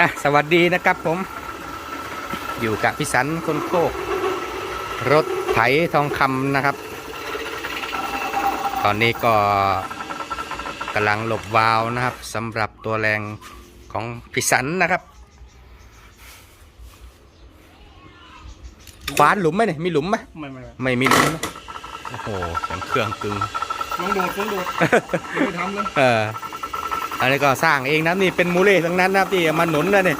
อะสวัสดีนะครับผม อยู่กับพิสันคนโคก รถไถทองคำนะครับ ตอนนี้ก็กำลังหลบวาล์วนะครับสำหรับตัวแรงของพิสันนะครับขวานหลุมไหมเนี่ยมีหลุมไหมไม่ไม่ไม่ไม่มีหลุมนะโอ้โหเสียงเครื่องกึงลองโดดลองโดดไม่ทำเลยเออ อันนี้ก็สร้างเองนะนี่เป็นมูเล่ทั้งนั้นนะครับที่เอามาหนุนนะเนี่ย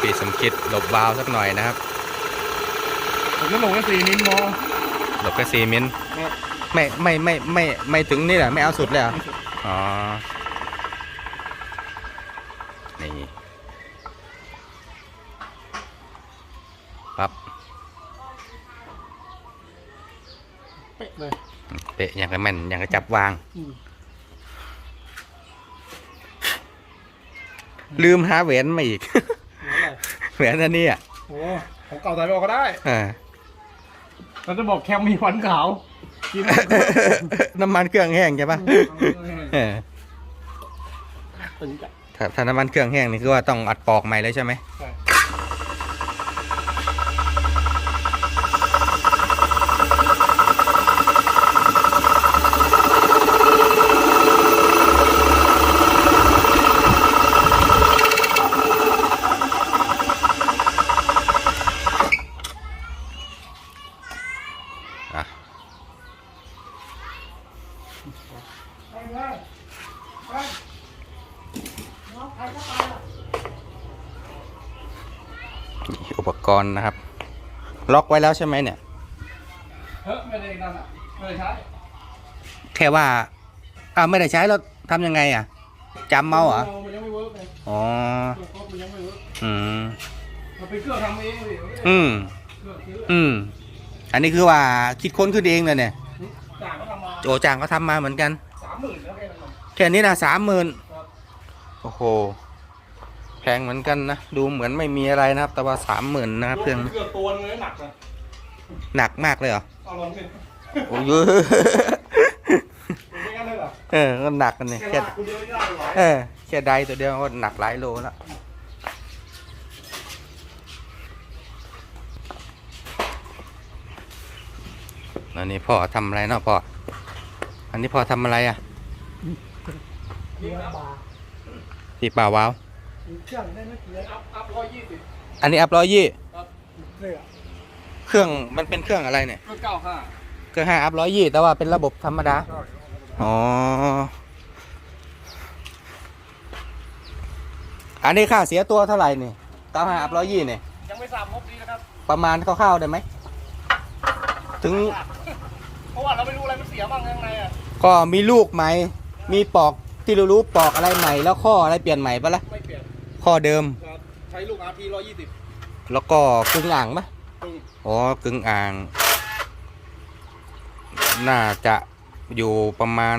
พี่สมคิดหลบวาล์วสักหน่อยนะครับผมก็ลงแค่สี่นิ้วมอหลบแค่สี่มิลครับไม่ไม่ไม่ไม่ไม่ถึงนี่แหละไม่เอาสุดเลยเหรออ๋อนี่ปั๊บเป๊ะเลยเปะอย่างกับแม่นอย่างกับจับวาง ลืมหาแหวนมาอีกเหลืออะไรแหวนอันนี้อะโอ้ของเก่าใส่ไปออกก็ได้ อ่าเราจะบอกแคมมีควันขาวกินน้ำมันเครื่องแห้งใช่ปะเออตึงจัดถ้าถ้าน้ำมันเครื่องแห้งนี่คือว่าต้องอัดปอกใหม่เลยใช่ไหมใช่ อุปกรณ์นะครับ ล็อกไว้แล้วใช่ไหมเนี่ยไม่ได้นั่นอะไม่ได้ใช้แค่ว่าอ้าวไม่ได้ใช้แล้วทำยังไงอะจำเมาเหรอมันยังไม่เวิร์กเลยอ๋อมันยังไม่เวิร์กอืมมันเป็นเครื่องทำเองเลยอืมอืมอันนี้คือว่าคิดค้นขึ้นเองเลยเนี่ยจ่างก็ทำมาโจจางก็ทำมาเหมือนกัน แล้วแค่นั้นเองแค่นี้นะสามหมื่นครับโอ้โห แพงเหมือนกันนะ ดูเหมือนไม่มีอะไรนะครับ แต่ว่าสามหมื่นนะครับเครื่องเครื่องตัวนึงเลยหนักอะหนักมากเลยเหรอเอาลองดิโอ้ยไม่งั้นเลยเหรอเออก็หนักกันเนี่ยแค่แค่ลากคนเดียวไม่ได้หรอเออแค่ใดตัวเดียวก็หนักหลายโลแล้วอันนี้พ่อทำอะไรเนาะพ่อ อันนี้พ่อทำอะไรอะเกียร์บาร์ที่ป่าวาวเครื่องได้ไหมเกียร์อัพอัพร้อยยี่สิบอันนี้อัพร้อยยี่ครับเครื่องเครื่องมันเป็นเครื่องอะไรเนี่ย เครื่องเก้าห้าเครื่องห้าอัพร้อยยี่แต่ว่าเป็นระบบธรรมดา อ๋อ อันนี้ค่าเสียตัวเท่าไหร่นี่เก้าห้าอัพร้อยยี่เนี่ย ยังไม่ทราบงบดีนะครับประมาณคร่าวๆได้ไหม ถึง เพราะว่าเราไม่รู้อะไรมันเสียบ้างข้างในอะก็มีลูกใหม่มีปอก ที่รู้ๆปอกอะไรใหม่แล้วข้ออะไรเปลี่ยนใหม่ปะละ่ะไม่เปลี่ยนข้อเดิมครับใช้ลูก RT ร้อยยี่สิบแล้วก็กึ่งอ่างปะตึงอ๋อกึ่งอ่าง น่าจะอยู่ประมาณ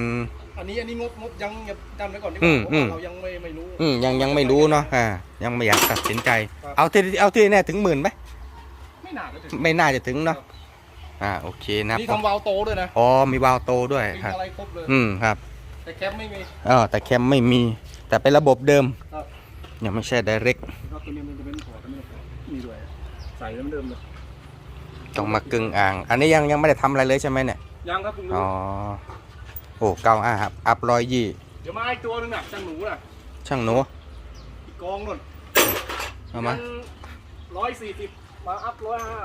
อันนี้อันนี้งบงบยังยังจำไว้ก่อนดีกอืว่ามเพราะอืว่ามเรายังไม่ไม่รู้ อืมยังยังไม่รู้เนาะอ่ายังไม่อยากตัดสินใจ ครับ เอาที่เอาที่แน่ถึงหมื่นไหมไม่น่าจะถึงไม่น่าจะถึงเนาะอ่าโอเคนะครับนี่ทำวาล์วโตด้วยนะอ๋อมีวาล์วโตด้วยมีครับ อะไรครบเลยอืมครับ แต่แคปไม่มีเออแต่แคมไม่มี แต่เป็นระบบเดิมครับยังไม่ใช่ direct ก็ตัวนี้มันจะเป็นหัวตัวนี้มีด้วยใส่เดิมๆเลยต้องมากึ่งอ่าง อันนี้ยังยังไม่ได้ทำอะไรเลยใช่ไหมเนี่ย ยังครับคุณอ๋อ โอ้เก้าอะครับ อัพร้อยยี่เดี๋ยวมาอีกตัวหนึงน่ะจังหนูน่ะช่างหนูอีกกองนู่นเอามาร้อยสี่สิบมาอัพร้อยห้า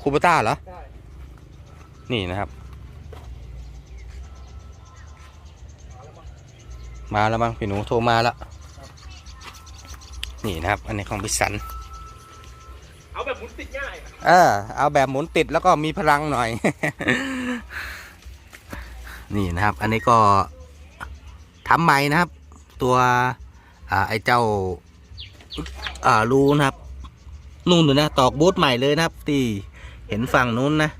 คูปต้าเหรอ ได้ นี่นะครับ มาแล้วมั้งพี่หนูโทรมาแล้วนี่นะครับ อันนี้ของพิสัน เอาแบบหมุนติดง่ายอะเออเอาแบบหมุนติดแล้วก็มีพลังหน่อย นี่นะครับ อันนี้ก็ทำใหม่นะครับ ตัวอ่าไอ้เจ้าอ่ารูนะครับ นู่นดูนะตอกบูทใหม่เลยนะครับ ที่เห็นฝั่งนู้นนะ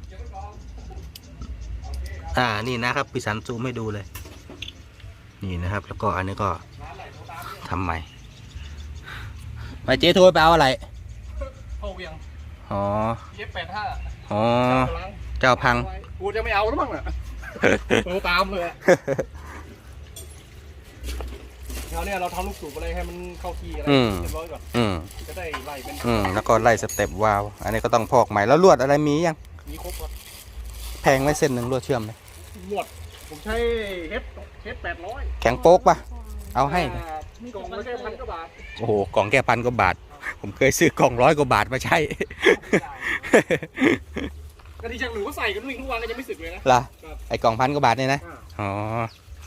อ่านี่นะครับพิสันซูมให้ดูเลย นี่นะครับ แล้วก็อันนี้ก็ทำใหม่ไปเจ๊โทรไปเอาอะไรเข้าเวียงอ๋อเย็บแปดห้าอ๋อเจ้าพังกูจะไม่เอาแล้วมั้งน่ะโตตามเลยอะคราวเนี้ยเราทำลูกสูบอะไรให้มันเข้าที่อะไรอืมเรียบร้อยก่อนอืมจะได้ไล่เป็นอืมแล้วก็ไล่สเต็ปวาล์วอันนี้ก็ต้องพอกใหม่แล้วลวดอะไรมียังมีครบครับแพงไหมเส้นหนึ่งลวดเชื่อมไหมหมวด ผมใช้เฮดเฮดแปดร้อยแข็งโป๊กปะเอาให้กล่องละแค่พันกว่าบาทโอ้โหกล่องแค่พันกว่าบาท ผมเคยซื้อกล่องร้อยกว่าบาทมาใช้กะทิช่างหนูก็ใส่กันวิ่งทุกวันก็ยังไม่สึกเลยนะล่ะไอ้กล่องพันกว่าบาทเนี่ยนะอ่าอ๋อ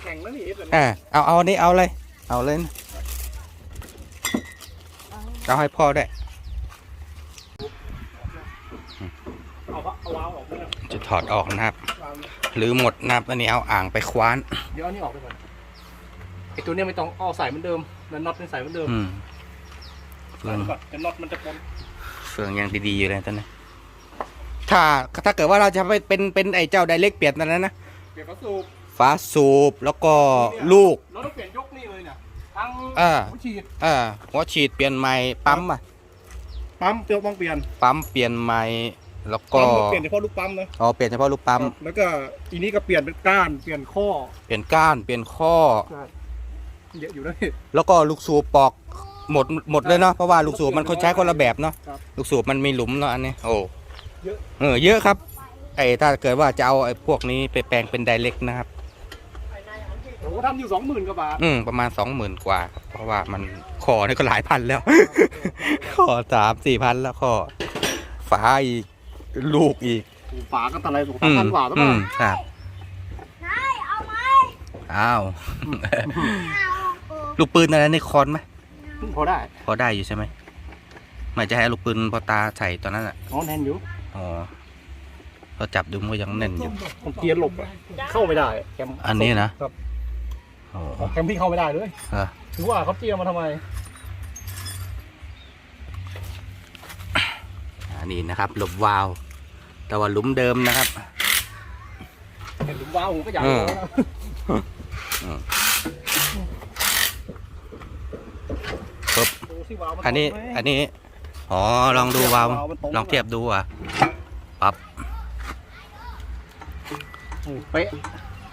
แข่งแล้วนี่เอฟแบบนี้อ่าเอาเอาอันนี้เอาเลย เอาเลยนะเอาให้พ่อได้วยเอาวะเอาวาวออกเลยนะจะถอดออกนะครับวาวเนี่ย หรือหมดนะครับอันนี้เอาอ่างไปคว้านเดี๋ยวเอานี่ออกไปก่อนไอตัวเนี้ยไม่ต้องเอาใส่เหมือนเดิมนั่นน็อตเป็นใส่เหมือนเดิมอืมใส่ไปก่อนแต่น็อตมันจะปนเฟืองยังดีๆอยู่เลยตอนนี้ถ้าถ้าเกิดว่าเราจะไปเป็นเป็นไอ้เจ้าไดเล็กเปลี่ยนตอนนั้นนะเปลี่ยนกระสูบฟ้าสูบแล้วก็ลูก เราต้องเปลี่ยนยกนี่เลยเนี่ยทั้งอ่าหัวฉีดอ่าหัวฉีดเปลี่ยนใหม่ปั๊มอะ ปั๊มเปลี่ยนต้องเปลี่ยนปั๊มเปลี่ยนใหม่ แล้วก็ปั๊มเปลี่ยนเฉพาะลูกปั๊มนะอ๋อเปลี่ยนเฉพาะลูกปั๊มแล้วก็อีนี้ก็เปลี่ยนเป็นก้านเปลี่ยนข้อเปลี่ยนก้านเปลี่ยนข้อ ใช่เยอะอยู่นะพี่ แล้วก็ลูกสูบปอกหมดหมดเลยเนาะเพราะว่าลูกสูบมันคนใช้คนละแบบเนาะครับลูกสูบมันมีหลุมเนาะอันนี้โอ้เยอะ เออเยอะครับ ไอ้ถ้าเกิดว่าจะเอาไอ้พวกนี้ไปแปลงเป็นไดเล็กนะครับผมก็ทำอยู่สองหมื่นกว่าบาทอืมประมาณสองหมื่นกว่าครับเพราะว่ามันคอนี่ก็หลายพันแล้วคอสามสี่พันแล้วคอฝาอีก ลูกอีกฝาก็ตะไรสูงสามพันกว่าแล้วอืป่ะมครับนายเอาไหมอ้าวเอาโอ้ลูกปืนอะไรนี่คอนไหมพอได้พอได้อยู่ใช่ไหมไม่จะให้ลูกปืนพอตาใส่ตอนนั้นอะน้องแทนอยู่ อ๋อเราจับดูมันก็ยังแน่นอยู่ ผมเกียร์หลบอะ เข้าไม่ได้แคมอันนี้นะ ครับ อ๋อแคมพี่เข้าไม่ได้เลยเออถือว่าเขาเจียร์มาทำไม นนี้นะครับหลบวาล์วแต่ว่าหลุมเดิมนะครับเห็นหลุมว้าวผมก็อยากอืมรู้นะอืมปึ๊บดูสิวาวมัอันนี้ตรงไหมอันนี้ อ๋อ ลองดูวาล์ววาล์วมันตรงลองเทียบดูอะปั๊บอืมเป๊ะ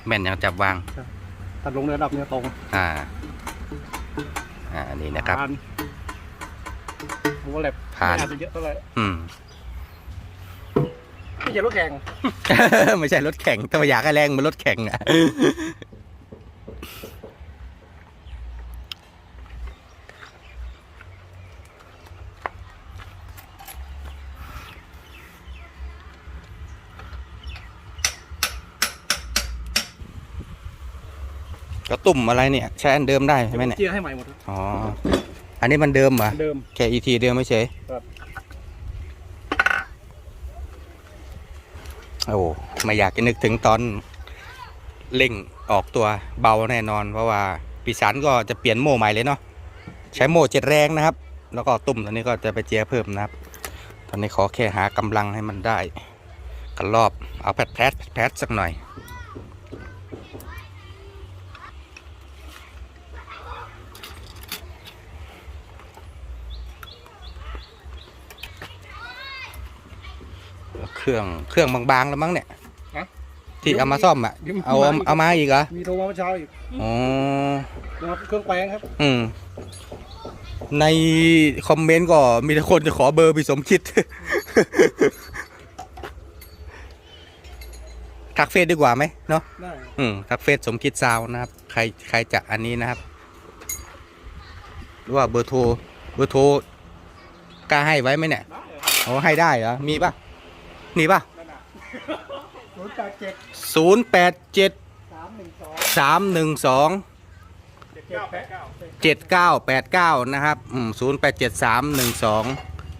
แม่นยังจับวาง ตัดลงในระดับเนี้ยตรง อ่า อ่าอันนี้นะครับ ผ่าน ผมว่าแหลบผ่าน ไม่อาจจะเยอะเท่าไหร่อืม ไม่ใช่รถแข่งไม่ใช่รถแข่งแต่ว่าอยากให้แรงเหมันรถแข่งอะ กระตุ่มอะไรเนี่ย ใช้อันเดิมได้ใช่ไหมเนี่ย เจียร์ให้ใหม่หมดครับอ๋อ อันนี้มันเดิมเหรอเดิม แค่อีทีเดิมไม่ใช่ครับ โอ้ไม่อยากจะนึกถึงตอนเร่งออกตัวเบาแน่นอน เพราะว่าปีสันก็จะเปลี่ยนโม่ใหม่เลยเนาะใช้โม่เจ็ดแรงนะครับ แล้วก็ตุ่มตอนนี้ก็จะไปเจียเพิ่มนะครับ ตอนนี้ขอแค่หากำลังให้มันได้กันรอบเอาแพทแพทแพทสักหน่อย รื่องเครื่องบางๆแล้วมั้งเนี่ยฮะที่เอามาซ่อมอะเดี๋ยวมีเอามาอีก เอามาอีกเหรอมีโทรมาเมื่อเช้าอีกอ๋อนะครับเครื่องแปลงครับอืม ในคอมเมนต์ก็มีแต่คนจะขอเบอร์พี่สมคิด ทักเฟซดีกว่าไหมเนาะ ได้อืมทักเฟซสมคิดซาวน์นะครับ ใครใครจะอันนี้นะครับ หรือว่าเบอร์โทรเบอร์โทรกล้าให้ไว้ไหมเนี่ยได้เลยโอ้ให้ได้เหรอ มีป่ะ มีป่ะนั่นน่ะศูนย์แปดเจ็ดศูนย์แปดเจ็ดสามหนึ่งสองสามหนึ่งสองเจ็ดเก้าแปดเก้าเจ็ดเก้าแปดเก้านะครับอืมศูนย์แปดเจ็ดสามหนึ่งสอง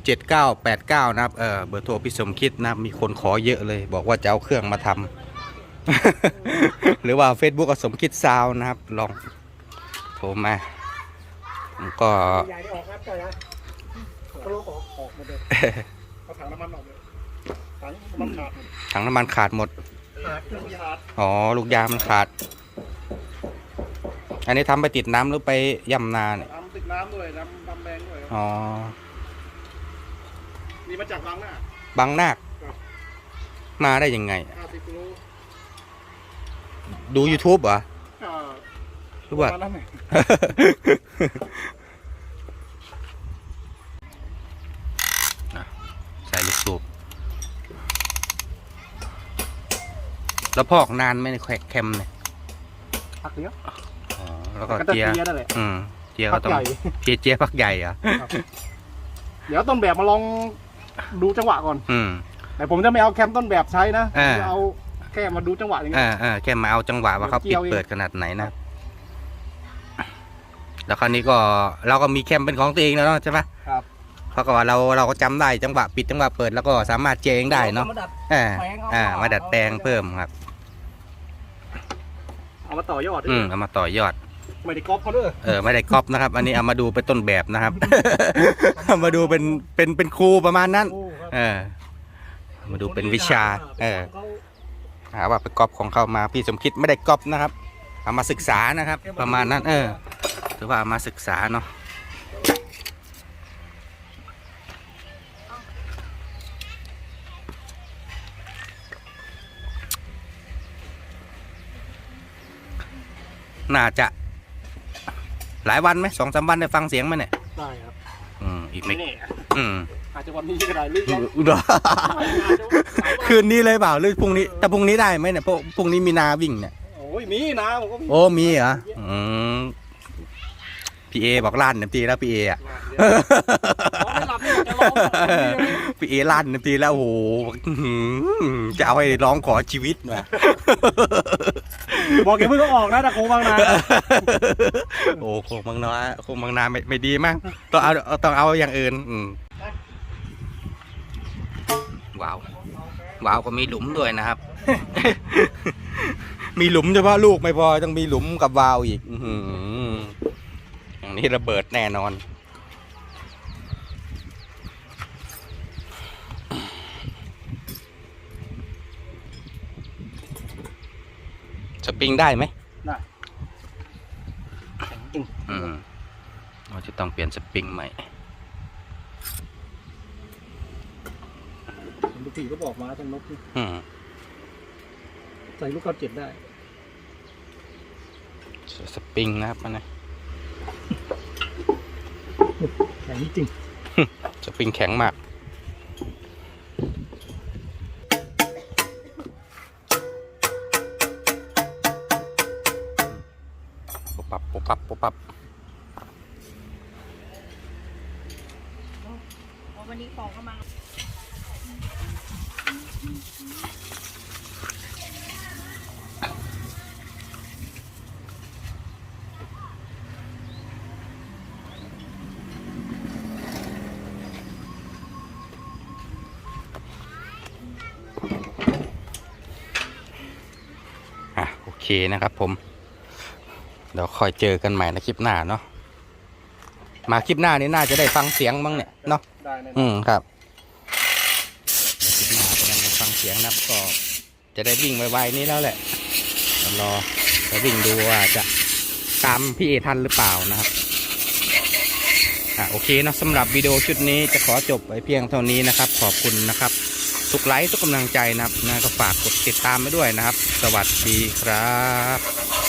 เจ็ดเก้าแปดเก้านะครับเออเบอร์โทรพี่สมคิดนะครับมีคนขอเยอะเลย บอกว่าจะเอาเครื่องมาทำหรือว่า Facebook ก็สมคิดซาวน์นะครับ ลองโทรมาผมก็ใหญ่ได้ออกครับใช่ไหมเขาลกออกออกหมดเลยเอาถังน้ำมันออกเลย ถังน้ำมันขาดถังน้ำมันขาดหมด ขาดเครื่องขาดอ๋อ ลูกยางมันขาด อันนี้ทำไปติดน้ำหรือไปย่ำนาเนี่ยน้ำติดน้ำด้วยน้ำน้ำแรงด้วยครับอ๋อ นี่มาจากบางหน้า บางนาคครับมาได้ยังไง ห้าสิบกิโลดู YouTube เหรอ อ่าหรือว่า ประมณนั้นน่ะ ใส่ลูกสูบ แล้วพอกนานไหมในแควกแคมเนี่ยพักเดียวอ๋อแล้วก็ก็จะเจียเจียนั่นแหละอืมเจียพัก็กต้องใหญ่เจียเจียพักใหญ่เหรอะเดี๋ยวต้นแบบมาลองดูจังหวะก่อน อืมแต่ผมจะไม่เอาแคมต้นแบบใช้นะอ่าจะเอาแค่มาดูจังหวะอย่างเงี้อ่ายอ่าแค่มาเอาจังหวะว่าเขาเกี่ปิดยวเองเปิดขนาดไหนนะแล้วคราวนี้ก็เราก็มีแคมเป็นของตัวเองแล้วเนาะใช่ปะครับเพราะว่าเราเราก็จำได้จังหวะปิดจังหวะเปิดแล้วก็สามารถเจเองได้เนาะอมดัดอ่าแปลงเอาอ่าเอามาดัดแปลงเอาเพิ่มครับ เอามาต่อยอดด้วยอืมเอามาต่อยอด ไม่ได้ก๊อปเขาด้วยเออไม่ได้ก๊อปนะครับ อันนี้เอามาดูเป็นต้นแบบนะครับ เอามาดูเป็นเป็นเป็นครูประมาณนั้นโอ้ครับเออเอามาดูเป็นวิชา เออเขาหาว่าไปก๊อปของเขามาพี่สมคิดไม่ได้ก๊อปนะครับเอามาศึกษานะครับ ประมาณนั้น เออถือว่าเอามาศึกษาเนาะ น่าจะ หลายวันไหมสองสามวันได้ฟังเสียงไหมเนี่ยได้ครับอืมอีกไม่ไม่แน่อืมอาจจะวันนี้ก็ได้หรือยังอุดรคืนนี้เลยเปล่าหรือพรุ่งนี้แต่พรุ่งนี้ได้ไหมเนี่ยพรุ่งพรุ่งนี้มีนาวิ่งเนี่ยโอ้ยมีนะผมก็มีโอ้มีเหรออืมพี่เอบอกลั่นเต็มทีแล้วพี่เออะเดี๋ยวขอไม่หลับนี่จะร้องพี่เอลั่นเต็มทีแล้วโอ้โหอื้อหือจะเอาให้ร้องขอชีวิตมา บอกแกเพิ่งเขาออกนะตะโคงบางนาโอ้โคงบางนาโคงบางนาไม่ไม่ดีมั้งต้องเอาต้องเอาอย่างอื่นอืมว้าวว้าวก็มีหลุมด้วยนะครับ มีหลุมเฉพาะลูกไม่พอต้องมีหลุมกับวาวอีกอือออย่างนี้ระเบิดแน่นอน ปริงได้ไหมได้จริงอืมเราจะต้องเปลี่ยนสปริงใหม่ลูกพี่ก็บอกมาต้นนกนี่อืมใส่ลูกก้าเจ็ดได้ สปริงนะครับอันนี้แข็งจริง สปริงแข็งมาก เคนะครับผม เดี๋ยวคอยเจอกันใหม่ในคลิปหน้าเนาะมาคลิปหน้านี้น่าจะได้ฟังเสียงบ้างเนี่ยเนาะได้แน่อืมครับเดี๋ยวคลิปหน้าจะได้ฟังเสียงนะครับก็จะได้วิ่งไวๆนี้แล้วแหละเดี๋ยวรอจะวิ่งดูว่าจะตามพี่เอทันหรือเปล่านะครับอะโอเคเนาะสำหรับวิดีโอชุดนี้จะขอจบไว้เพียงเท่านี้นะครับ ขอบคุณนะครับ ทุกไลค์ทุกกำลังใจนะครับนะก็ฝากกดติดตามไปด้วยนะครับ สวัสดีครับ